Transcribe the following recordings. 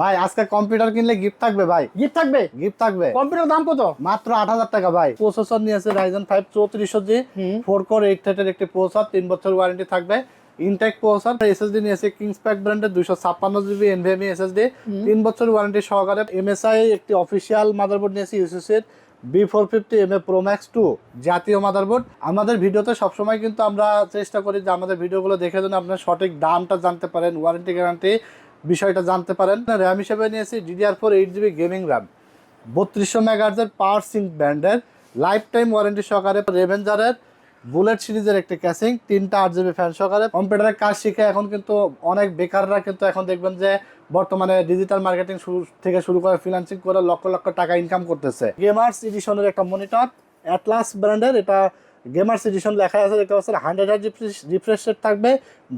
ভাই আজকে কম্পিউটার কিনলে গিফট থাকবে ভাই। গিফট থাকবে? গিফট থাকবে। কম্পিউটার দাম কত? মাত্র আট হাজার টাকা ভাই। প্রসেসর নিয়েছে রাইজেন ফাইভ চৌত্রিশশো জি ফোর কোর এইট থার্টের একটি প্রসেসর তিন বছর ওয়ারেন্টি থাকবে। ইনটেক প্রসেসর এসএসডি ব্র্যান্ডের দুইশো ছাপ্পান্ন জিবি এনভিএমই এসএসডি তিন বছর ওয়ারেন্টি সহকারে এমএসআই একটি অফিসিয়াল মাদারবোর্ড নিয়েছে ইউসিসির B four fifty M A Pro Max two জাতীয় মাদারবোর্ড আমাদের ভিডিওতে সবসময় কিন্তু আমরা চেষ্টা করি যে আমাদের ভিডিওগুলো দেখে যেন আপনার সঠিক দামটা জানতে পারেন ওয়ারেন্টি গ্যারান্টি বিষয়টা জানতে পারেন। র্যাম হিসেবে নিয়েছি DDR four eight GB gaming RAM বত্রিশশো মেগাহার্জের পাওয়ার সিঙ্ক ব্র্যান্ডের লাইফ টাইম ওয়ারেন্টি সহকারে রেভেঞ্জারের বুলেট সিরিজের একটি ক্যাসিং তিনটা আট জিবি ফ্যান সহকারে। কম্পিউটারের কাজ শিখে এখন কিন্তু অনেক বেকাররা কিন্তু এখন দেখবেন যে বর্তমানে ডিজিটাল মার্কেটিং শুরু থেকে শুরু করে ফ্রিল্যান্সিং করে লক্ষ লক্ষ টাকা ইনকাম করতেছে। গেমার্স এডিশনের একটা মনিটর অ্যাটলাস ব্র্যান্ডের এটা গেমার্স এডিশন লেখা আছে দেখতে পাচ্ছেন হান্ড্রেড হার্জ রিফ্রেশ রেট থাকবে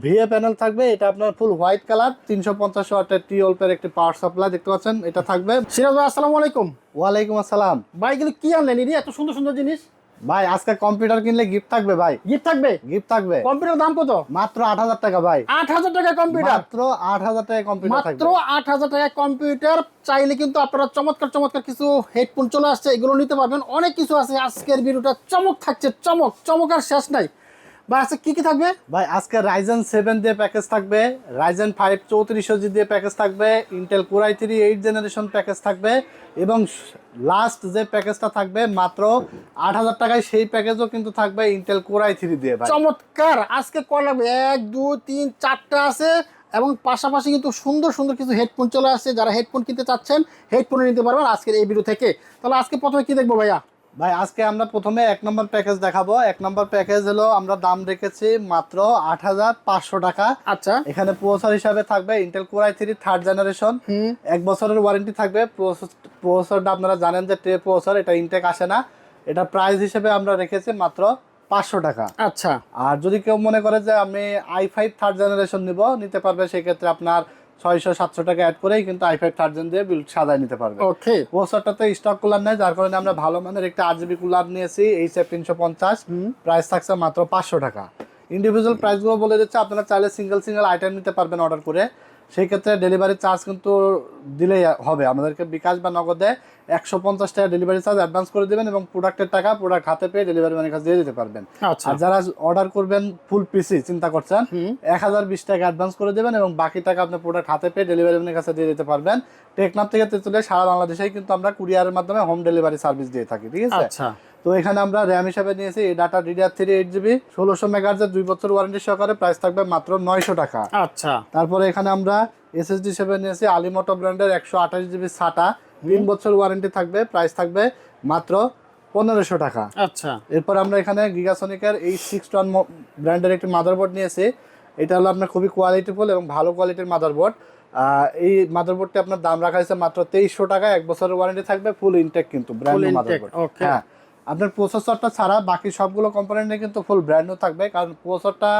ভিএ প্যানেল থাকবে এটা আপনার ফুল হোয়াইট কালার তিনশো পঞ্চাশ ওয়াটের টি অল্পের একটি পাওয়ার সাপ্লাই দেখতে পাচ্ছেন এটা থাকবে। সিরাজ আসসালামু আলাইকুম। ওয়ালাইকুম আসসালাম। ভাই এগুলো কি আনলেন? এটি এত সুন্দর সুন্দর জিনিস। ভাই আজকে কম্পিউটার কিনলে গিফট থাকবে ভাই। গিফট থাকবে? গিফট থাকবে। কম্পিউটার দাম কত? মাত্র আট হাজার টাকা ভাই। আট হাজার টাকা কম্পিউটার মাত্র আট হাজার টাকা কম্পিউটার মাত্র আট হাজার টাকা কম্পিউটার চাইলে কিন্তু আপনারা চমৎকার চমৎকার কিছু হেডফোন চলে আসছে এগুলো নিতে পারবেন। অনেক কিছু আছে। আজকের ভিডিওটা চমক থাকছে চমক। চমক আর শেষ নাই। ভাই আজকে কি কি থাকবে? ভাই আজকে রাইজেন সেভেন দিয়ে প্যাকেজ থাকবে রাইজেন ফাইভ চৌত্রিশশো জি দিয়ে প্যাকেজ থাকবে Intel Core i three eight generation package থাকবে এবং লাস্ট যে প্যাকেজটা থাকবে মাত্র আট হাজার টাকায় সেই প্যাকেজও কিন্তু থাকবে ইন্টেল কোরাই থ্রি দিয়ে ভাই। চমৎকার! আজকে কয় লাগবে। এক দুই তিন চারটা আছে এবং পাশাপাশি কিন্তু সুন্দর সুন্দর কিছু হেডফোন চলে আসছে। যারা হেডফোন কিনতে চাচ্ছেন হেডফোন নিতে পারবেন আজকের এই ভিডিও থেকে। তাহলে আজকে প্রথমে কি দেখব ভাইয়া? ভাই আজকে আমরা প্রথমে এক নম্বর প্যাকেজ দেখাবো। এক নম্বর প্যাকেজ হলো আমরা দাম রেখেছি মাত্র আট হাজার পাঁচশো টাকা। আচ্ছা। এখানে প্রসেসর হিসাবে থাকবে Intel Core i three third generation এক বছরের ওয়ারেন্টি থাকবে। প্রসেসরটা আপনারা জানেন যে ট্রে প্রসেসর এটা ইনটেক আসে না। এটা প্রাইস হিসেবে আমরা রেখেছি মাত্র পাঁচশো টাকা। আচ্ছা। আর যদি কেউ মনে করে যে আমি আই ফাইভ থার্ড জেনারেশন নিব নিতে পারবে সেক্ষেত্রে আপনার ছয়শো সাতশো টাকা অ্যাড করেই কিন্তু আই ফাইভ থার্জেন্ড দিয়ে বিল সাজায় নিতে পারবে। ওকে প্রসেসরটাতে স্টক কুলার নেই যার কারণে আমরা ভালো মানের একটা আট জিবি কুলার নিয়েছি এইচ এফ তিনশো পঞ্চাশ। প্রাইস থাকছে মাত্র পাঁচশো টাকা। ইন্ডিভিজুয়াল প্রাইসগুলো বলে দিচ্ছে আপনারা চাইলে সিঙ্গেল সিঙ্গেল আইটেম নিতে পারবেন অর্ডার করে। সেই ক্ষেত্রে ডেলিভারি চার্জ কিন্তু দিলেই হবে। আমাদেরকে বিকাশ বা নগদে একশো পঞ্চাশ টাকা ডেলিভারি চার্জ অ্যাডভান্স করে দেবেন এবং প্রোডাক্টের টাকা প্রোডাক্ট হাতে পেয়ে ডেলিভারি ম্যানের কাছে দিয়ে দিতে পারবেন। আচ্ছা। আর যারা অর্ডার করবেন ফুল পিসি চিন্তা করছেন? এক হাজার বিশ টাকা অ্যাডভান্স করে দেবেন এবং বাকি টাকা আপনার প্রোডাক্ট হাতে পেয়ে ডেলিভারি ম্যানের কাছে দিয়ে দিতে পারবেন। টেকনাপ থেকে তেতুলে সারা বাংলাদেশেই কিন্তু আমরা কুরিয়ারের মাধ্যমে হোম ডেলিভারি সার্ভিস দিয়ে থাকি ঠিক আছে? আচ্ছা। তো এখানে আমরা র্যাম হিসাবে নিয়েছি এই data DDR three eight GB ষোলোশো মেগাহার্জের দুই বছর ওয়ারেন্টি সহকারে প্রাইস থাকবে মাত্র নয়শো টাকা। আচ্ছা। তারপরে এখানে আমরা এসএসডি হিসেবে নিয়েছি আলিমোটো ব্র্যান্ডের একশো আঠাশ জিবি সাটা তিন বছর ওয়ারেন্টি থাকবে প্রাইস থাকবে মাত্র পনেরোশো টাকা। আচ্ছা। এরপর আমরা এখানে গিগাসনিকের এই সিক্স টন ব্র্যান্ডের একটি মাদারবোর্ড নিয়েছি। এটা হলো আপনার খুবই কোয়ালিটিফুল এবং ভালো কোয়ালিটির মাদারবোর্ড এই মাদারবোর্ডটি আপনার দাম রাখা হয়েছে মাত্র তেইশশো টাকা এক বছরের ওয়ারেন্টি থাকবে ফুল ইনটেক কিন্তু ব্র্যান্ড মাদারবোর্ড হ্যাঁ আপনার প্রসেসরটা ছাড়া বাকি সবগুলো কম্পোনেন্টে কিন্তু ফুল ব্র্যান্ড নিউ থাকবে। কারণ প্রসেসরটা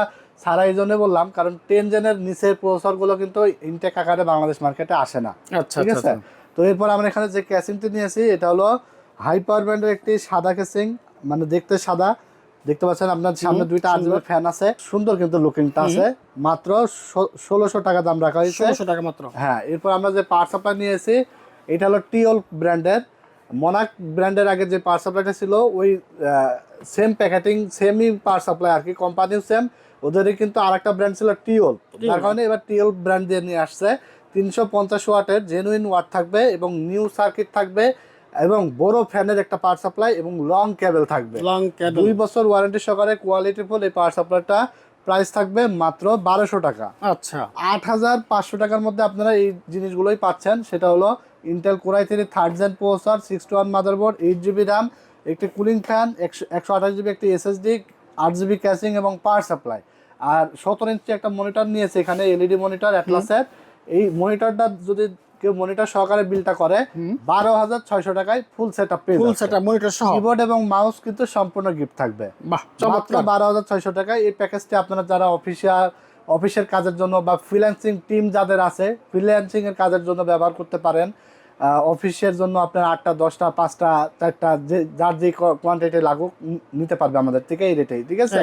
ছাড়া এই জন্য বললাম কারণ টেন জেনের নিচের প্রসেসরগুলো কিন্তু ইনটেক আকারে বাংলাদেশ মার্কেটে আসে না। আচ্ছা ঠিক আচ্ছা আছে? তো এরপর আমরা এখানে যে ক্যাসিংটি নিয়েছি এটা হলো হাই পাওয়ার ব্র্যান্ডের একটি সাদা ক্যাসিং মানে দেখতে সাদা। দেখতে পাচ্ছেন আপনার সামনে দুইটা আট ফ্যান আছে। সুন্দর কিন্তু লুকিংটা আছে। মাত্র ষোলোশো টাকা দাম রাখা হয়েছে। ষোলোশো টাকা মাত্র। হ্যাঁ এরপর আমরা যে পাওয়ার সাপ্লাই নিয়েছি এটা হলো টিওল ব্র্যান্ডের মনাক ব্র্যান্ডের আগে যে পাওয়ার সাপ্লাইটা ছিল ওই সেম প্যাকেটিং সেমই পাওয়ার সাপ্লাই আর কি কোম্পানিও সেম ওদেরই কিন্তু আরেকটা ব্র্যান্ড ছিল টিওল যার কারণে এবার টিওল ব্র্যান্ড দিয়ে নিয়ে আসছে। তিনশো পঞ্চাশ ওয়াটের জেনুইন ওয়াট থাকবে এবং নিউ সার্কিট থাকবে এবং বড় ফ্যানের একটা পাওয়ার সাপ্লাই এবং লং কেবল থাকবে। লং ক্যাবল দুই বছর ওয়ারেন্টি সহকারে কোয়ালিটিফুল এই পাওয়ার সাপ্লাইটা প্রাইস থাকবে মাত্র বারোশো টাকা। আচ্ছা। আট হাজার পাঁচশো টাকার মধ্যে আপনারা এই জিনিসগুলোই পাচ্ছেন। সেটা হলো Intel Core i three third gen processor six two one motherboard eight GB RAM একটি কুলিং ফ্যান একশো একশো আঠাশ জিবি একটি এসএসডি আট জিবি ক্যাসিং এবং পাওয়ার সাপ্লাই আর সতেরো ইঞ্চি একটা মনিটর নিয়েছে এখানে এলইডি মনিটর অ্যাটলাসের এই মনিটরটা যদি কেউ মনিটর সহকারে বিলটা করে বারো হাজার ছয়শো টাকায় ফুল সেট আপ ফুল যাচ্ছে। সেটআপ মনিটর সহ। কিবোর্ড এবং মাউস কিন্তু সম্পূর্ণ গিফট থাকবে। মাত্র বারো হাজার ছয়শো টাকায় এই প্যাকেজটি আপনারা যারা অফিসিয়াল অফিসের কাজের জন্য বা ফ্রিল্যান্সিং টিম যাদের আছে ফ্রিল্যান্সিং এর কাজের জন্য ব্যবহার করতে পারেন। অফিসের জন্য আপনার আটটা দশটা পাঁচটা চারটা যে যার যে কোয়ান্টিটি লাগুক নিতে পারবে আমাদের থেকে এই রেটেই ঠিক আছে?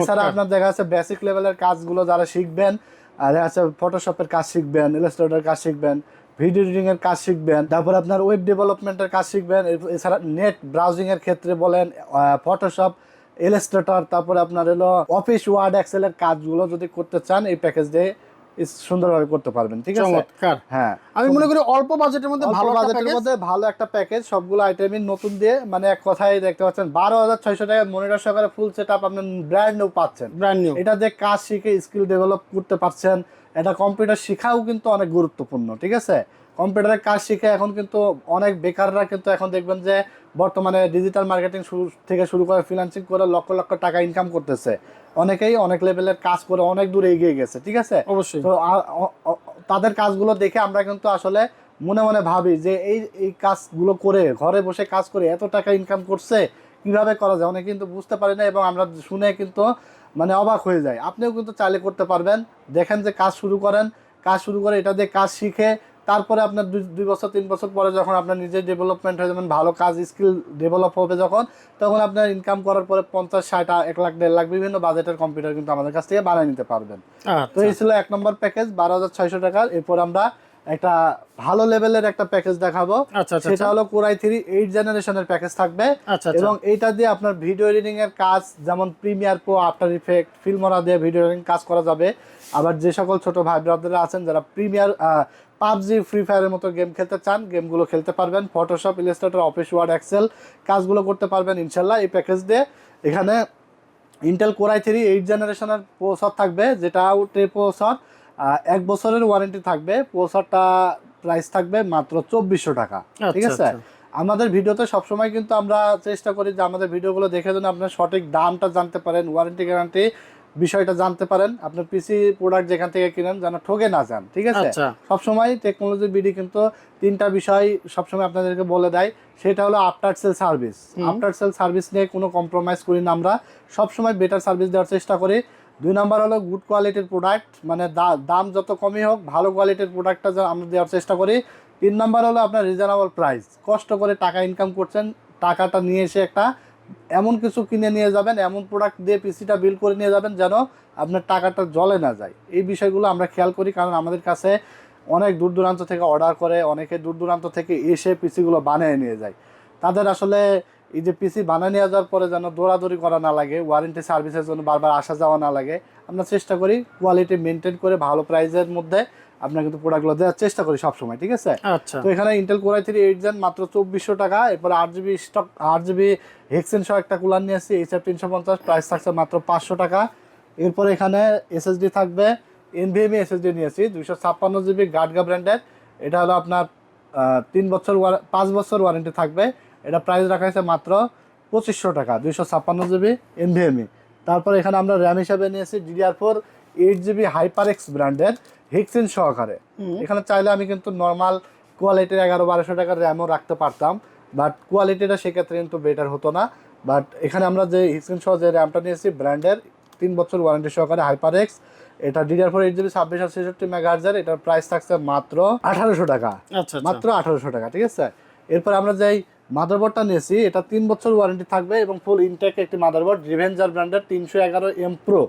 এছাড়া আপনার দেখা যাচ্ছে বেসিক লেভেলের কাজগুলো যারা শিখবেন আর দেখা যাচ্ছে ফটোশপের কাজ শিখবেন ইলাস্ট্রেটরের কাজ শিখবেন ভিডিও এডিটিং এর কাজ শিখবেন তারপর আপনার ওয়েব ডেভেলপমেন্টের কাজ শিখবেন এছাড়া নেট ব্রাউজিং এর ক্ষেত্রে বলেন ফটোশপ ইলাস্ট্রেটর তারপরে আপনার হলো অফিস ওয়ার্ড এক্সেল এর কাজগুলো যদি করতে চান এই প্যাকেজ দিয়ে সুন্দরভাবে করতে পারবেন ঠিক আছে? চমৎকার। হ্যাঁ। আমি মনে করি অল্প বাজেটের মধ্যে ভালো বাজেটের মধ্যে ভালো একটা প্যাকেজ সবগুলো আইটেমই নতুন দিয়ে মানে এক কথায় দেখতে পাচ্ছেন বারো হাজার ছয়শো টাকা মনিটর সহকারে ফুল সেট আপ আপনার ব্র্যান্ড নিউ পাচ্ছেন। ব্র্যান্ড নিউ এটা যে কাজ শিখে স্কিল ডেভেলপ করতে পারছেন এটা কম্পিউটার শেখাও কিন্তু অনেক গুরুত্বপূর্ণ ঠিক আছে? কম্পিউটারের কাজ শিখে এখন কিন্তু অনেক বেকাররা কিন্তু এখন দেখবেন যে বর্তমানে ডিজিটাল মার্কেটিং শুরু থেকে শুরু করে ফ্রিল্যান্সিং করে লক্ষ লক্ষ টাকা ইনকাম করতেছে। অনেকেই অনেক লেভেলের কাজ করে অনেক দূর এগিয়ে গেছে ঠিক আছে? অবশ্যই। তো তাদের কাজগুলো দেখে আমরা কিন্তু আসলে মনে মনে ভাবি যে এই এই কাজগুলো করে ঘরে বসে কাজ করে এত টাকা ইনকাম করছে কীভাবে করা যায়? অনেকে কিন্তু বুঝতে পারে না এবং আমরা শুনে কিন্তু মানে অবাক হয়ে যায়। আপনিও কিন্তু চাইলে করতে পারবেন। দেখেন যে কাজ শুরু করেন। কাজ শুরু করে এটা দিয়ে কাজ শিখে তারপরে আপনার দুই- দুই বছর তিন বছর পরে যখন আপনার নিজের ডেভেলপমেন্ট হয়ে যাবেন ভালো কাজ স্কিল ডেভেলপ হবে যখন তখন আপনার ইনকাম করার পরে পঞ্চাশ ষাট এক লাখ দেড় লাখ বিভিন্ন বাজেটের কম্পিউটার কিন্তু আমাদের কাছ থেকে বানিয়ে নিতে পারবেন। তো আচ্ছা এই ছিল এক নম্বর প্যাকেজ বারো হাজার ছয়শো টাকার। এরপর আমরা একটা ভালো লেভেলের একটা প্যাকেজ দেখাবো। আচ্ছা আচ্ছা সেটা হলো কোরাই থ্রি এইট জেনারেশনের প্যাকেজ থাকবে। আচ্ছা আচ্ছা। এবং এইটা দিয়ে আপনার ভিডিও এডিটিং এর কাজ যেমন Premiere Pro After Effect Filmora দিয়ে ভিডিও এডিটিং কাজ করা যাবে। আবার যে সকল ছোট ভাই ব্রাদাররা আছেন যারা প্রিমিয়ার পাবজি ফ্রি ফায়ারের মতো গেম খেলতে চান গেমগুলো খেলতে পারবেন। Photoshop Illustrator Office Word Excel কাজগুলো করতে পারবেন ইনশাল্লাহ এই প্যাকেজ দিয়ে। এখানে Intel Core i three eight জেনারেশনের প্রসেসর থাকবে যেটা টে প্রসেসর এক বছরের ওয়ারেন্টি থাকবে প্রসেসরটা প্রাইস থাকবে মাত্র চব্বিশশো টাকা। ঠিক আচ্ছা, আছে আমাদের ভিডিওতে সবসময় কিন্তু আমরা চেষ্টা করি যে আমাদের ভিডিওগুলো দেখে যেন আপনার সঠিক দামটা জানতে পারেন ওয়ারেন্টি গ্যারান্টি বিষয়টা জানতে পারেন আপনার পিসি প্রোডাক্ট যেখান থেকে কিনেন যেন ঠকে না যান ঠিক আছে? আচ্ছা। সবসময় টেকনোলজি বিডি কিন্তু তিনটা বিষয় সবসময় আপনাদেরকে বলে দেয় সেটা হলো after sale service after sale service নিয়ে কোনো কম্প্রোমাইজ করি না আমরা সবসময় বেটার সার্ভিস দেওয়ার চেষ্টা করি। দুই নাম্বার হলো গুড কোয়ালিটির প্রোডাক্ট মানে দাম যত কমই হোক, ভালো কোয়ালিটির প্রোডাক্টটা আমরা দেওয়ার চেষ্টা করি। তিন নাম্বার হলো আপনার রিজনেবল প্রাইস কষ্ট করে টাকা ইনকাম করছেন, টাকাটা নিয়ে এসে একটা এমন কিছু কিনে নিয়ে যাবেন, এমন প্রোডাক্ট দিয়ে পিসিটা বিল করে নিয়ে যাবেন যেন আপনার টাকাটা জলে না যায়। এই বিষয়গুলো আমরা খেয়াল করি, কারণ আমাদের কাছে অনেক দূর দূরান্ত থেকে অর্ডার করে, অনেকে দূর দূরান্ত থেকে এসে পিসিগুলো বানিয়ে নিয়ে যায়। তাদের আসলে এই যে পিসি বানিয়ে নিয়ে যাওয়ার পরে যেন দৌড়াদৌড়ি করা না লাগে ওয়ারেন্টি সার্ভিসের জন্য বারবার আসা যাওয়া না লাগে আমরা চেষ্টা করি কোয়ালিটি মেনটেন করে ভালো প্রাইসের মধ্যে আপনার কিন্তু প্রোডাক্টগুলো দেওয়ার চেষ্টা করি সবসময় ঠিক আছে? আচ্ছা। তো এখানে Intel Core i three eight gen মাত্র চব্বিশশো টাকা এরপরে আট জিবি স্টক আট জিবি হেক্সেন সহ একটা কুলার নিয়ে আসছি এইচআর তিনশো পঞ্চাশ প্রাইস থাকছে মাত্র পাঁচশো টাকা। এরপর এখানে এসএসডি থাকবে এনভিএমই এসএসডি নিয়েছি দুইশো ছাপ্পান্ন জিবি গার্ডগা ব্র্যান্ডের এটা হলো আপনার তিন বছর পাঁচ বছর ওয়ারেন্টি থাকবে। এটা প্রাইস রাখা হয়েছে মাত্র পঁচিশশো টাকা দুইশো ছাপ্পান্ন জিবি এনভিএমই তারপর এখানে আমরা র্যাম হিসাবে নিয়েছি DDR four eight GB HyperX ব্র্যান্ডের হেক্সিন সহকারে এখানে চাইলে আমি কিন্তু নর্মাল কোয়ালিটির এগারো বারোশো টাকার র্যামও রাখতে পারতাম বাট কোয়ালিটিটা সেক্ষেত্রে কিন্তু বেটার হতো না। বাট এখানে আমরা যে হিক্সিন সহ যে র্যামটা নিয়েছি ব্র্যান্ডের তিন বছর ওয়ারেন্টি সহকারে হাইপার এক্স এটা ডিডিআর ফোর এইট জিবি ছাব্বিশ আর ছেষট্টি মেগাহার্জের এটার প্রাইস থাকছে মাত্র আঠারোশো টাকা। আচ্ছা আচ্ছা। মাত্র আঠারোশো টাকা ঠিক আছে? এরপর আমরা যেই মাদারবোর্ডটা নিয়েছি এটা তিন বছর ওয়ারেন্টি থাকবে এবং ফুল ইনটেক একটি মাদারবোর্ড রিভেঞ্জার ব্র্যান্ডের তিনশো এগারো এম প্রো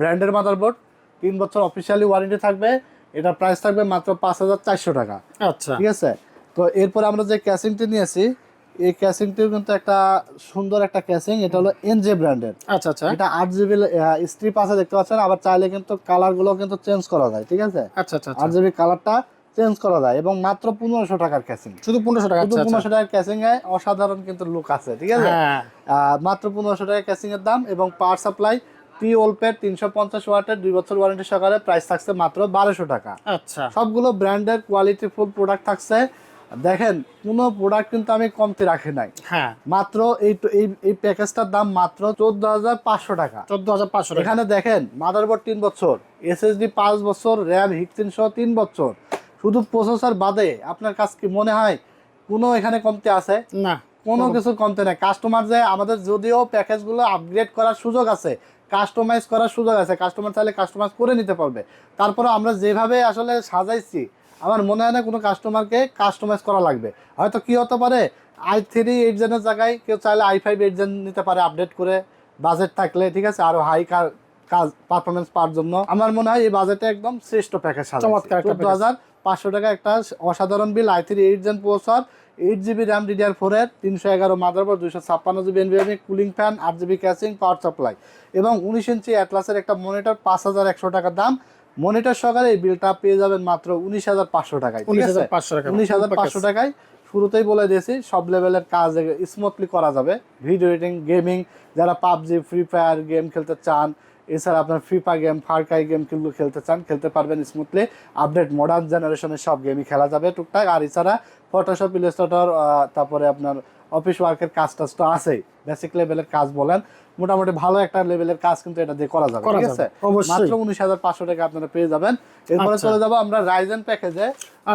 ব্র্যান্ডের মাদারবোর্ড তিন বছর অফিসিয়ালি ওয়ারেন্টি থাকবে এটা প্রাইস থাকবে মাত্র পাঁচ হাজার চারশো টাকা। আচ্ছা। ঠিক আছে? তো এরপর আমরা যে ক্যাসিংটি নিয়েছি এই ক্যাসিংটিও কিন্তু একটা সুন্দর একটা ক্যাসিং এটা হলো এনজে ব্র্যান্ডের আচ্ছা আচ্ছা। এটা আট জিবি স্ট্রিপ আছে দেখতে পাচ্ছেন আবার চাইলে কিন্তু কালারগুলো কিন্তু চেঞ্জ করা যায় ঠিক আছে? আচ্ছা আচ্ছা আট জিবি কালারটা চেঞ্জ করা যায় এবং মাত্র পনেরোশো টাকার ক্যাসিং শুধু পনেরোশো টাকা শুধু আচ্ছা আচ্ছা। পনেরোশো টাকার ক্যাসিং এ অসাধারণ কিন্তু লুক আছে ঠিক আছে? হ্যাঁ। মাত্র পনেরোশো টাকা ক্যাসিং এর দাম এবং পাওয়ার সাপ্লাই টি ওলপের তিনশো পঞ্চাশ ওয়াটের দুই বছর ওয়ারেন্টি সহকারে প্রাইস থাকছে মাত্র বারোশো টাকা। আচ্ছা। সবগুলো ব্র্যান্ডের কোয়ালিটি ফুল প্রোডাক্ট থাকছে। দেখেন কোনো প্রোডাক্ট কিন্তু আমি কমতে রাখি নাই। হ্যাঁ। মাত্র এই এই প্যাকেজটার দাম মাত্র চোদ্দ হাজার পাঁচশো টাকা। চোদ্দ হাজার পাঁচশো এখানে দেখেন মাদারবোর্ড তিন বছর এসএসডি পাঁচ বছর র্যাম হিক্সিন তিনশো তিন বছর। শুধু প্রসেসর বাদে আপনার কাছে কি মনে হয় কোনো এখানে কমতে আছে? না কোনো কিছু কমতে নাই। কাস্টমার যে আমাদের যদিও প্যাকেজগুলো আপগ্রেড করার সুযোগ আছে কাস্টমাইজ করার সুযোগ আছে কাস্টমার চাইলে কাস্টমাইজ করে নিতে পারবে। তারপরে আমরা যেভাবে আসলে সাজাইছি আমার মনে হয় না কোনো কাস্টমারকে কাস্টমাইজ করা লাগবে। হয়তো কি হতে পারে আই থ্রি এইট জেনের জায়গায় কেউ চাইলে আই ফাইভ এইট জেন নিতে পারে আপডেট করে বাজেট থাকলে ঠিক আছে? আরও হাই কাজ পারফরমেন্স পাওয়ার জন্য। আমার মনে হয় এই বাজেটে একদম শ্রেষ্ঠ প্যাকেজ চমৎকার চোদ্দ হাজার পাঁচশো টাকা একটা অসাধারণ build I three eight gen processor eight GB RAM DDR ফোরের তিনশো এগারো মাদারবোর্ড দুশো ছাপ্পান্ন জিবি এনভিএমই কুলিং ফ্যান আট জিবি ক্যাসিং পাওয়ার সাপ্লাই এবং উনিশ ইঞ্চি অ্যাটলাসের একটা মনিটর পাঁচ হাজার একশো টাকার দাম। মনিটর সহকারে এই বিলটা পেয়ে যাবেন মাত্র উনিশ হাজার পাঁচশো টাকায় উনিশ হাজার পাঁচশো টাকা উনিশ হাজার পাঁচশো টাকায়। শুরুতেই বলে দিয়েছি সব লেভেলের কাজ স্মুথলি করা যাবে। ভিডিও এডিটিং গেমিং যারা পাবজি ফ্রি ফায়ার গেম খেলতে চান এছাড়া আপনার ফিফা গেম ফারকাই গেম কিন্তু খেলতে চান খেলতে পারবেন স্মুথলি আপডেট মডার্ন জেনারেশনের সব গেমই খেলা যাবে টুকটাক। আর এছাড়া ফটোশপ ইলাস্ট্রেটর তারপরে আপনার অফিস ওয়ার্কের কাজ টাজ তো আছেই। বেসিক লেভেলের কাজ বলেন মোটামুটি ভালো একটা লেভেলের কাজ কিন্তু এটা দিয়ে করা যাবে ঠিক আছে। মাত্র উনিশ হাজার পাঁচশো টাকা আপনারা পেয়ে যাবেন। এরপরে আচ্ছা। চলে যাব আমরা রাইজেন প্যাকেজে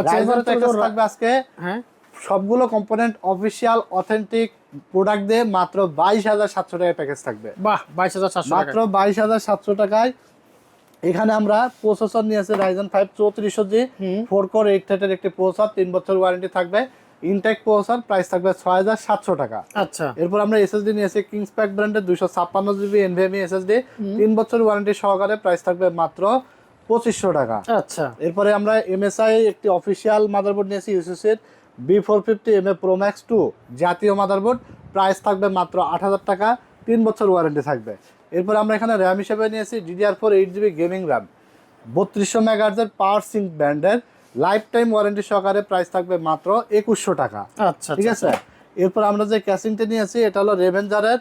রাইজেন প্যাকেজ থাকবে আজকে হ্যাঁ। সবগুলো কম্পোনেন্ট অফিসিয়াল অথেন্টিক প্রোডাক্ট দিয়ে মাত্র বাইশ হাজার সাতশো টাকায় প্যাকেজ থাকবে। বাহ বাইশ হাজার চারশো মাত্র বাইশ হাজার সাতশো টাকায়। এখানে আমরা প্রসেসর নিয়ে আছে রাইজেন ফাইভ চৌত্রিশশো জি ফোর কোর এইট থার্টের একটি প্রসেসর তিন বছর ওয়ারেন্টি থাকবে। ইনটেক প্রসেসর প্রাইস থাকবে ছয় হাজার সাতশো টাকা। আচ্ছা। এরপর আমরা এসএসডি নিয়েছি কিংস প্যাক ব্র্যান্ডের দুশো ছাপ্পান্ন জিবি এনভিএমই এসএসডি তিন বছর ওয়ারেন্টি সহকারে প্রাইস থাকবে মাত্র পঁচিশশো টাকা। আচ্ছা। এরপরে আমরা এমএসআই একটি অফিসিয়াল মাদারবোর্ড নিয়েছি ইউসিসির B four fifty M A Pro Max two জাতীয় মাদারবোর্ড প্রাইস থাকবে মাত্র আট হাজার টাকা তিন বছর ওয়ারেন্টি থাকবে। এরপর আমরা এখানে র্যাম হিসেবে নিয়েছি DDR four eight GB gaming RAM বত্রিশশো মেগাহার্জের পাওয়ার সিঙ্ক ব্র্যান্ডের লাইফ টাইম ওয়ারেন্টি সহকারে প্রাইস থাকবে মাত্র একুশশো টাকা। আচ্ছা ঠিক আচ্ছা, আছে এরপর আমরা যে ক্যাসিংটা নিয়েছি এটা হলো রেভেঞ্জারের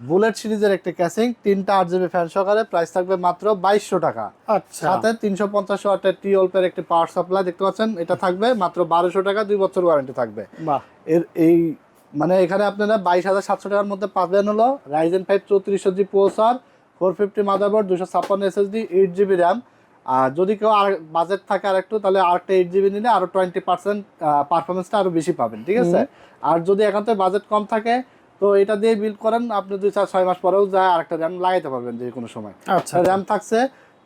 বুলেট সিরিজের একটা ক্যাসিং তিনটা আট জিবি ফ্যান সহকারে প্রাইস থাকবে মাত্র বাইশশো টাকা। আচ্ছা। সাথে তিনশো পঞ্চাশ ওয়াটের টি অল্পের একটি পাওয়ার সাপ্লাই দেখতে পাচ্ছেন এটা থাকবে মাত্র বারোশো টাকা দুই বছর ওয়ারেন্টি থাকবে। বাহ। এর এই মানে এখানে আপনারা বাইশ হাজার সাতশো টাকার মধ্যে পাবেন হলো রাইজেন ফাইভ চৌত্রিশশো জি প্রসার ফোর ফিফটি মাদারবোর্ড দুশো ছাপ্পান্ন এসএসডি এইট জিবি র্যাম আর যদি কেউ আর বাজেট থাকে আর একটু তাহলে আরেকটা এইট জিবি নিলে আরও টোয়েন্টি পার্সেন্ট পারফরমেন্সটা আরও বেশি পাবেন ঠিক আছে? আর যদি একান্ত বাজেট কম থাকে তো এটা দিয়ে বিল্ড করেন আপনি দুই চার ছয় মাস পরেও যায় আরেকটা র্যাম লাগাইতে পারবেন যে কোনো সময়। আচ্ছা র্যাম থাকছে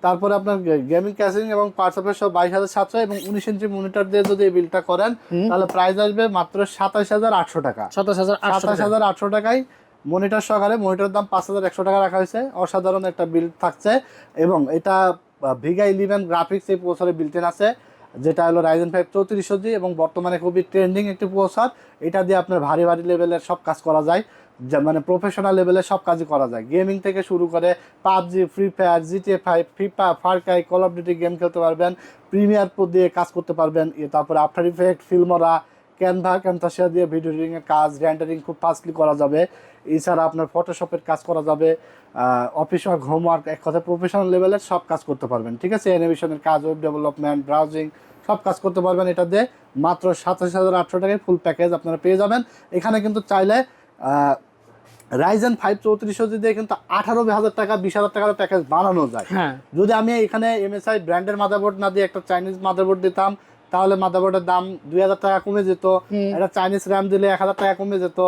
তারপরে আপনার গেমিং ক্যাসিং এবং পার্সেপের সব বাইশ হাজার সাতশো এবং উনিশ ইঞ্চি মনিটর দিয়ে যদি এই বিলটা করেন তাহলে প্রাইস আসবে মাত্র সাতাশ হাজার আটশো টাকা। সাতাশ হাজার সাতাশ হাজার আটশো টাকায় মনিটর সহকারে মনিটর দাম পাঁচ হাজার একশো টাকা রাখা হয়েছে। অসাধারণ একটা বিল থাকছে এবং এটা ভিগা ইলেভেন গ্রাফিক্স এই প্রসেসরে বিল্টেন আছে। যেটা হলো রাইজেন ফাইভ চৌত্রিশশো জি এবং বর্তমানে খুবই ট্রেন্ডিং একটি প্রসার। এটা দিয়ে আপনার ভারী ভারী লেভেলের সব কাজ করা যায়। মানে প্রফেশনাল লেভেলের সব কাজই করা যায়। গেমিং থেকে শুরু করে PUBG Free Fire GTA five FIFA Far Cry Call of Duty game খেলতে পারবেন প্রিমিয়ার প্রো দিয়ে কাজ করতে পারবেন তারপরে আফটার ইফেক্ট ফিল্মরা ক্যানভা ক্যানভাসিয়া দিয়ে ভিডিও এডিটিংয়ের কাজ র্যান্ডারিং খুব ফাস্টলি করা যাবে। এছাড়া আপনার ফটোশপের কাজ করা যাবে। অফিস ওয়ার্ক হোমওয়ার্ক এক কথায় প্রফেশনাল লেভেলের সব কাজ করতে পারবেন ঠিক আছে? অ্যানিমেশনের কাজ ওয়েব ডেভেলপমেন্ট ব্রাউজিং সব কাজ করতে পারবেন এটা দিয়ে। মাত্র সাতাশ হাজার আটশো টাকায় ফুল প্যাকেজ আপনারা পেয়ে যাবেন। এখানে কিন্তু চাইলে রাইজেন ফাইভ চৌত্রিশশো দিয়ে কিন্তু আঠারো হাজার টাকা বিশ হাজার টাকার প্যাকেজ বানানো যায়। হ্যাঁ। যদি আমি এখানে এমএসআই ব্র্যান্ডের মাদারবোর্ড না দিয়ে একটা চাইনিজ মাদারবোর্ড দিতাম তাহলে মাদারবোর্ডের দাম দুই হাজার টাকা কমে যেত। একটা চাইনিজ র্যাম দিলে এক হাজার টাকা কমে যেত।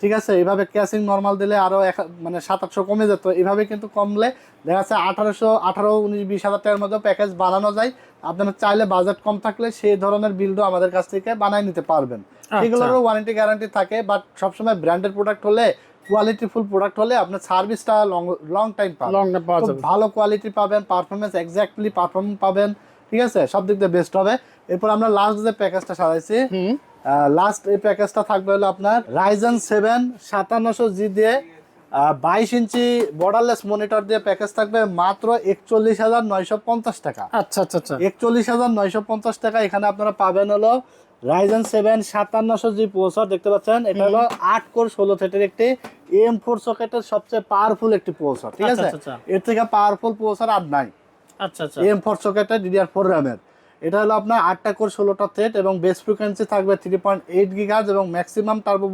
ঠিক আছে এইভাবে ক্যাসিং নর্মাল দিলে আরও এক মানে সাত আটশো কমে যেত। এইভাবে কিন্তু কমলে দেখা যাচ্ছে আঠারোশো আঠারো উনিশ বিশ হাজার টাকার মধ্যে প্যাকেজ বানানো যায়। আপনারা চাইলে বাজেট কম থাকলে সেই ধরনের বিলডও আমাদের কাছ থেকে বানায় নিতে পারবেন। এগুলোরও ওয়ারেন্টি গ্যারান্টি থাকে বাট সবসময় ব্র্যান্ডের প্রোডাক্ট হলে কোয়ালিটি ফুল প্রোডাক্ট হলে আপনার সার্ভিসটা লং লং টাইম পাবেন। ভালো কোয়ালিটি পাবেন পারফরমেন্স এক্স্যাক্টলি পারফরমেন্স পাবেন। ঠিক আছে সব দিক দিয়ে বেস্ট হবে। এরপর আমরা লাস্ট যে প্যাকেজটা সাজাইছি লাস্ট এই প্যাকেজটা থাকবে হলো আপনার রাইজেন সেভেন সাতান্নশো জি দিয়ে বাইশ ইঞ্চি বর্ডারলেস মনিটর দিয়ে প্যাকেজ থাকবে মাত্র একচল্লিশ হাজার নয়শো পঞ্চাশ টাকা। আচ্ছা আচ্ছা আচ্ছা। একচল্লিশ হাজার নয়শো পঞ্চাশ টাকা এখানে আপনারা পাবেন হলো রাইজেন সেভেন সাতান্নশো জি প্রসেসর দেখতে পাচ্ছেন? এটা হলো আট কোর ষোলো থেটের একটি এম ফোর সকেটের সবচেয়ে পাওয়ারফুল একটি প্রসেসর ঠিক আচ্ছা, আছে? আচ্ছা, এর থেকে পাওয়ারফুল প্রসেসর আর নাই। আচ্ছা আচ্ছা। এম ফোর সকেটের ডিডিআর ফোর র্যামের এটা হলো আপনার আটটা কোর ষোলোটা থ্রেড এবং বেস ফ্রিকোয়েন্সি থাকবে থ্রি পয়েন্ট এইট গিগার্স এবং ম্যাক্সিমাম টার্বো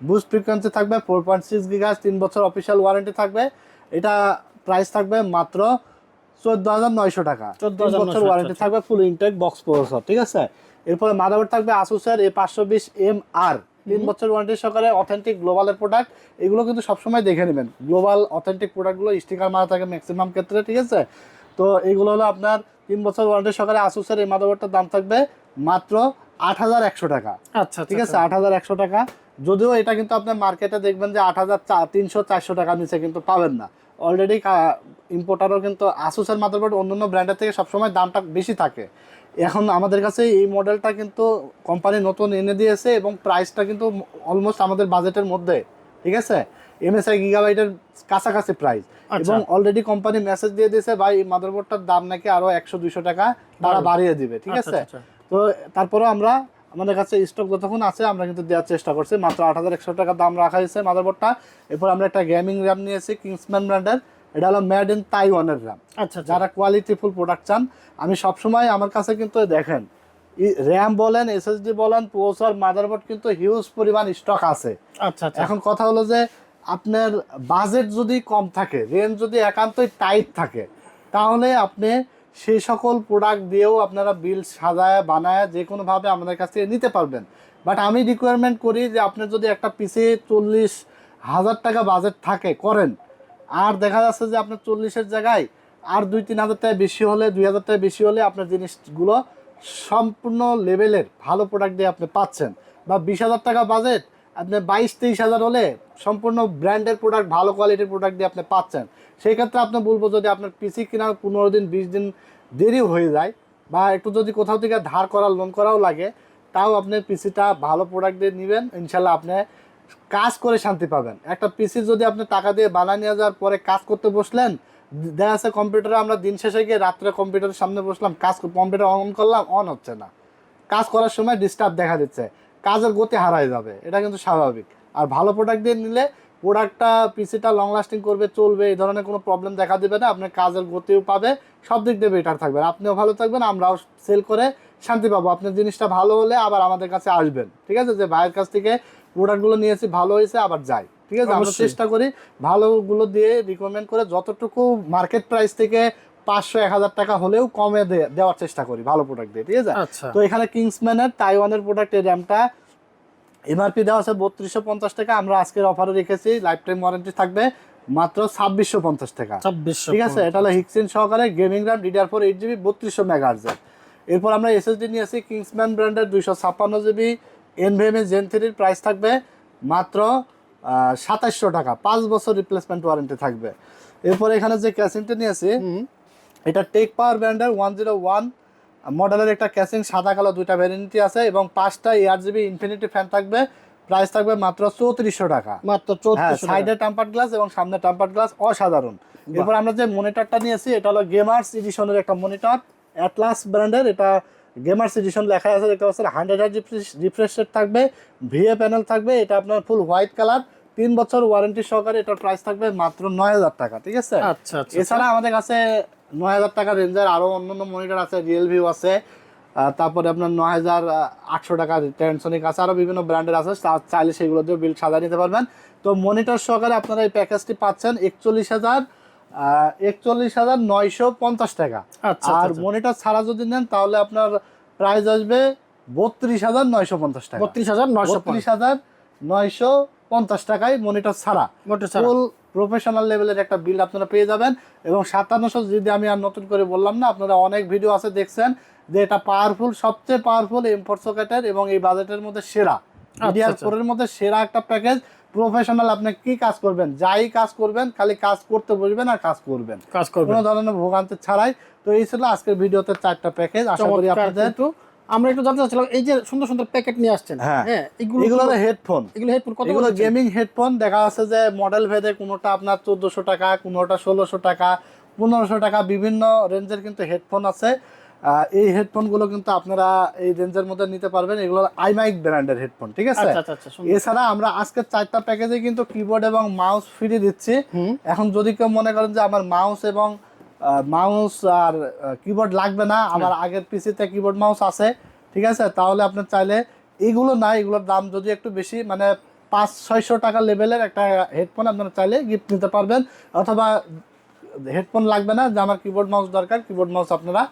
বুস্ট ফ্রিকোয়েন্সি থাকবে ফোর পয়েন্ট সিক্স গিগার্স তিন বছর অফিসিয়াল ওয়ারেন্টি থাকবে। এটা প্রাইস থাকবে মাত্র চোদ্দ হাজার নয়শো টাকা। 14,900 তিন বছর ওয়ারেন্টি। থাকবে ফুল ইনটেক বক্স প্রসেসর ঠিক আছে? এরপরে মাদারবোর্ড থাকবে আসুসের এ পাঁচশো বিশ এম আর তিন বছর ওয়ারেন্টি সহকারে অথেন্টিক গ্লোবালের প্রোডাক্ট এগুলো কিন্তু সবসময় দেখে নেবেন। গ্লোবাল অথেন্টিক প্রোডাক্টগুলো স্টিকার মারা থাকে ম্যাক্সিমাম ক্ষেত্রে ঠিক আছে? তো এইগুলো হলো আপনার তিন বছর ওয়ারেন্টি সহকারে আসুসের এই মাদারবোর্ডটার দাম থাকবে মাত্র আট হাজার একশো টাকা। আচ্ছা ঠিক আছে? আট হাজার একশো টাকা। যদিও এটা কিন্তু আপনার মার্কেটে দেখবেন যে আট হাজার তিনশো চারশো টাকার নিচে কিন্তু পাবেন না। অলরেডি ইম্পোর্টারও কিন্তু আসুসের মাদারবোর্ড অন্যান্য ব্র্যান্ডের থেকে সবসময় দামটা বেশি থাকে। এখন আমাদের কাছে এই মডেলটা কিন্তু কোম্পানি নতুন এনে দিয়েছে এবং প্রাইসটা কিন্তু অলমোস্ট আমাদের বাজেটের মধ্যে। ঠিক আছে? এমএসআই গিগাবাইটের কাছাকাছি প্রাইস আচ্ছা। এবং অলরেডি কোম্পানি মেসেজ দিয়ে দিয়েছে ভাই এই মাদারবোর্ডটার দাম নাকি আরও একশো দুইশো টাকা তারা বাড়িয়ে দিবে। ঠিক আচ্ছা, আছে? আচ্ছা। তো তারপরে আমরা আমাদের কাছে স্টক যতক্ষণ আছে আমরা কিন্তু দেওয়ার চেষ্টা করছি। মাত্র আট হাজার একশো টাকা দাম রাখা হয়েছে মাদারবোর্ডটা এরপর আমরা একটা গেমিং র্যাম নিয়েছি কিংসম্যান ব্র্যান্ডের এটা হলো মেড ইন তাইওয়ানের র্যাম আচ্ছা যারা কোয়ালিটিফুল প্রোডাক্ট চান আমি সবসময় আমার কাছে কিন্তু দেখেন র্যাম বলেন এসএসডি বলেন প্রসেসর মাদারবোর্ড কিন্তু হিউজ পরিমাণ স্টক আছে। আচ্ছা। এখন কথা হলো যে আপনার বাজেট যদি কম থাকে রেঞ্জ যদি একান্তই টাইট থাকে, তাহলে আপনি সেই সকল প্রোডাক্ট দিয়েও আপনারা বিল সাজায়, বানায়, যে কোনোভাবে আমাদের কাছ থেকে নিতে পারবেন। বাট আমি রিকোয়ারমেন্ট করি যে আপনার যদি একটা পিসে চল্লিশ হাজার টাকা বাজেট থাকে, করেন, আর দেখা যাচ্ছে যে আপনার চল্লিশের জায়গায় আর দুই তিন হাজার টাকা বেশি হলে, দুই হাজার টাকা বেশি হলে আপনার জিনিসগুলো সম্পূর্ণ লেভেলের ভালো প্রোডাক্ট দিয়ে আপনি পাচ্ছেন। বা বিশ হাজার টাকা বাজেট আপনি বাইশ তেইশ হাজার হলে সম্পূর্ণ ব্র্যান্ডের প্রোডাক্ট ভালো কোয়ালিটির প্রোডাক্ট দিয়ে আপনি পাচ্ছেন। সেই ক্ষেত্রে আপনি বলব, যদি আপনার পিসি কেনার পনেরো দিন, বিশ দিন দেরি হয়ে যায় বা একটু যদি কোথাও থেকে ধার করা লোন করাও লাগে, তাও আপনি পিসিটা ভালো প্রোডাক্ট দিয়ে নেবেন। ইনশাল্লাহ আপনি কাজ করে শান্তি পাবেন। একটা পিসি যদি আপনি টাকা দিয়ে বানিয়ে নিয়ে যাওয়ার পরে কাজ করতে বসলেন, দেখা যাচ্ছে কম্পিউটারে আমরা দিন শেষে গিয়ে রাত্রে কম্পিউটারের সামনে বসলাম, কাজ কম্পিউটার অন করলাম অন হচ্ছে না। কাজ করার সময় ডিস্টার্ব দেখা দিচ্ছে। কাজের গতি হারায় যাবে। এটা কিন্তু স্বাভাবিক। আর ভালো প্রোডাক্ট দিয়ে নিলে প্রোডাক্টটা পিসিটা লং লাস্টিং করবে চলবে এই ধরনের কোনো প্রবলেম দেখা দেবে না আপনার কাজের গতিও পাবে সব দিক দিয়ে বেটার থাকবেন আপনিও ভালো থাকবেন আমরাও সেল করে শান্তি পাবো। আপনার জিনিসটা ভালো হলে আবার আমাদের কাছে আসবেন। ঠিক আছে? যে ভাইয়ের কাছ থেকে প্রোডাক্টগুলো নিয়েছি ভালো হয়েছে আবার যাই। ঠিক আছে? আমরা চেষ্টা করি ভালোগুলো দিয়ে রিকমেন্ড করে যতটুকু মার্কেট প্রাইস থেকে পাঁচশো এক হাজার টাকা হলেও কমে দেওয়ার চেষ্টা করি ভালো প্রোডাক্ট দিয়ে ঠিক আছে? আচ্ছা। তো এখানে কিংসম্যানের তাইওয়ানের প্রোডাক্টের র্যামটা এমআরপি দেওয়া আছে বত্রিশশো পঞ্চাশ টাকা। আমরা আজকের অফারে রেখেছি লাইফ টাইম ওয়ারেন্টি থাকবে মাত্র ছাব্বিশশো পঞ্চাশ টাকা। ঠিক আছে? এটা হলো হিক্সিন সহকারে gaming RAM DDR four eight GB বত্রিশশো মেগাহার্জের এরপর আমরা এসএসডি নিয়েছি কিংসম্যান ব্র্যান্ডের দুইশো ছাপ্পান্ন জিবি এনভিএমএ জেন থ্রির প্রাইস থাকবে মাত্র সাতাশশো টাকা। পাঁচ বছর রিপ্লেসমেন্ট ওয়ারেন্টি থাকবে। এরপর এখানে যে ক্যাসিংটা নিয়েছি হুম। এটা টেক পাওয়ার ব্র্যান্ডের ওয়ান জিরো ওয়ান মডেলের একটা ক্যাসিং সাদা কালো দুইটা ভ্যারিয়েন্টি আছে এবং পাঁচটা এয়ার জিবি ইনফিনিটি ফ্যান থাকবে। প্রাইস থাকবে মাত্র চৌত্রিশশো টাকা। মাত্র হ্যাঁ সাইডে টাম্পার গ্লাস এবং সামনে টাম্পার গ্লাস অসাধারণ। এরপর আমরা যে মনিটরটা নিয়েছি এটা হলো গেমার্স এডিশনের একটা মনিটর অ্যাটলাস ব্র্যান্ডের এটা গেমার্স এডিশন লেখা আছে দেখতে পাচ্ছেন হান্ড্রেড হার্জ রিফ্রেশ রেট থাকবে ভিএ প্যানেল থাকবে এটা আপনার ফুল হোয়াইট কালার তিন বছর ওয়ারেন্টি সহকারে এটার প্রাইস থাকবে মাত্র নয় হাজার টাকা ঠিক আছে? আচ্ছা আচ্ছা। এছাড়া আমাদের কাছে নয় হাজার টাকা রেঞ্জের আরও অন্যান্য মনিটর আছে রিয়েল ভিউ আছে তারপরে আপনার নয় হাজার আটশো টাকা টেনসনিক আছে আরও বিভিন্ন ব্র্যান্ডের আছে চাইলে সেগুলো দিয়ে বিল সাজা নিতে পারবেন। তো মনিটর সহকারে আপনারা এই প্যাকেজটি পাচ্ছেন একচল্লিশ হাজার একচল্লিশ হাজার নয়শো পঞ্চাশ টাকা। আচ্ছা আর আচ্ছা। মনিটর ছাড়া যদি নেন তাহলে আপনার প্রাইস আসবে বত্রিশ হাজার নয়শো পঞ্চাশ টাকা। বত্রিশ হাজার নয়শো বত্রিশ হাজার নয়শো পঞ্চাশ টাকায় মনিটর ছাড়া। ফুল প্রফেশনাল লেভেলের একটা বিল আপনারা পেয়ে যাবেন। এবং সাতান্নশো যদি আমি আর নতুন করে বললাম না আপনারা অনেক ভিডিও আছে দেখছেন যে এটা পাওয়ারফুল সবচেয়ে পাওয়ারফুল এমফোর সকেটের এবং এই বাজেটের মধ্যে সেরা। ডিডিআর আচ্ছা। ফোরের মধ্যে সেরা একটা প্যাকেজ প্রফেশনাল আপনি কি কাজ করবেন? যাই কাজ করবেন খালি কাজ করতে বসবেন আর কাজ করবেন। কাজ কোনো ধরনের ভোগান্তি ছাড়াই। তো এই ছিল আজকের ভিডিওতে চারটা প্যাকেজ আশা করি আপনাদের কিন্তু। আমরা একটু জানতে চাচ্ছিলাম এই যে সুন্দর সুন্দর প্যাকেট নিয়ে আসছেন হ্যাঁ। হ্যাঁ এগুলো এগুলো হেডফোন এগুলো হেডফোন কত এগুলো গেমিং হেডফোন দেখা যাচ্ছে যে মডেল ভেদে কোনোটা আপনার চোদ্দোশো টাকা কোনোটা ষোলোশো টাকা পনেরোশো টাকা বিভিন্ন রেঞ্জের কিন্তু হেডফোন আছে। এই হেডফোনগুলো কিন্তু আপনারা এই রেঞ্জের মধ্যে নিতে পারবেন। এগুলো আইমাইক ব্র্যান্ডের হেডফোন ঠিক আছে? আচ্ছা আচ্ছা আচ্ছা এছাড়া আমরা আজকে চারটা প্যাকেজে কিন্তু কিবোর্ড এবং মাউস ফ্রি দিচ্ছি। এখন যদি কেউ মনে করেন যে আমার মাউস এবং মাউস আর কিবোর্ড লাগবে না। আমার আগের পিসিতে কিবোর্ড মাউস আছে ঠিক আছে? তাহলে আপনার চাইলে এগুলো না এগুলোর দাম যদি একটু বেশি মানে পাঁচ ছয়শো টাকা লেভেলের একটা হেডফোন আপনারা চাইলে গিফট নিতে পারবেন। অথবা হেডফোন লাগবে না যে আমার কিবোর্ড মাউস দরকার কিবোর্ড মাউস আপনারা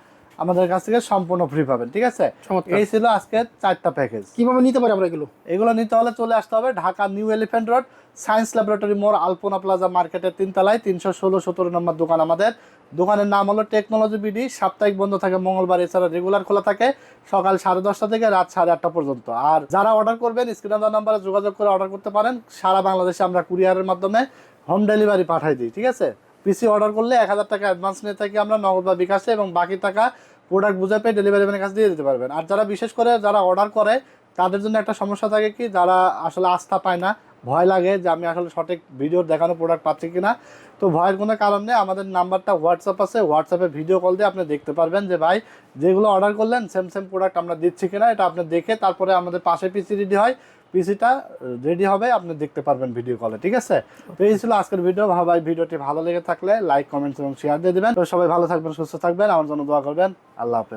আমাদের কাছ থেকে সম্পূর্ণ ফ্রি পাবেন ঠিক আছে? এই ছিল আজকে চারটা প্যাকেজ কীভাবে নিতে পারি আমরা এগুলো? এগুলো নিতে হলে চলে আসতে হবে Dhaka New Elephant Road Science Laboratory মোড় আলপনা প্লাজা মার্কেটের তিনতলায় তিনশো ষোলো সতেরো নম্বর দোকান আমাদের। দোকানের নাম হলো টেকনোলজি বিডি সাপ্তাহিক বন্ধ থাকে মঙ্গলবার এছাড়া রেগুলার খোলা থাকে সকাল সাড়ে দশটা থেকে রাত সাড়ে আটটা পর্যন্ত। আর যারা অর্ডার করবেন স্ক্রিনে দেওয়া নাম্বারে যোগাযোগ করে অর্ডার করতে পারেন। সারা বাংলাদেশে আমরা কুরিয়ারের মাধ্যমে হোম ডেলিভারি পাঠাই দিই ঠিক আছে? পিসি অর্ডার করলে এক হাজার টাকা অ্যাডভান্স নিয়ে থাকি আমরা নগদ বা বিকাশে এবং বাকি টাকা প্রোডাক্ট বুঝে পেয়ে ডেলিভারি ম্যানের কাছে দিয়ে দিতে পারবেন। আর যারা বিশেষ করে যারা অর্ডার করে, তাদের জন্য একটা সমস্যা থাকে কি, যারা আসলে আস্থা পায় না, ভয় লাগে যে আমি আসলে সঠিক ভিডিও দেখানো প্রোডাক্ট পাচ্ছি কিনা। তো ভয়ের কোনো কারণ নেই, আমাদের নাম্বারটা হোয়াটসঅ্যাপ আছে হোয়াটসঅ্যাপে ভিডিও কল দিয়ে আপনি দেখতে পারবেন যে, ভাই, যেগুলো অর্ডার করলেন সেম সেম প্রোডাক্ট আমরা দিচ্ছি কিনা, এটা আপনি দেখে তারপরে আমাদের পাশে পিসি রেডি হয়। পিসিটা রেডি হবে, আপনি দেখতে পারবেন ভিডিও কলে ঠিক আছে? তো এই ছিল আজকের ভিডিও ভাবাই ভিডিওটি ভালো লেগে থাকলে লাইক কমেন্টস এবং শেয়ার দিয়ে দেবেন। তো সবাই ভালো থাকবেন, সুস্থ থাকবেন। আমার জন্য দোয়া করবেন। আল্লাহ হাফেজ।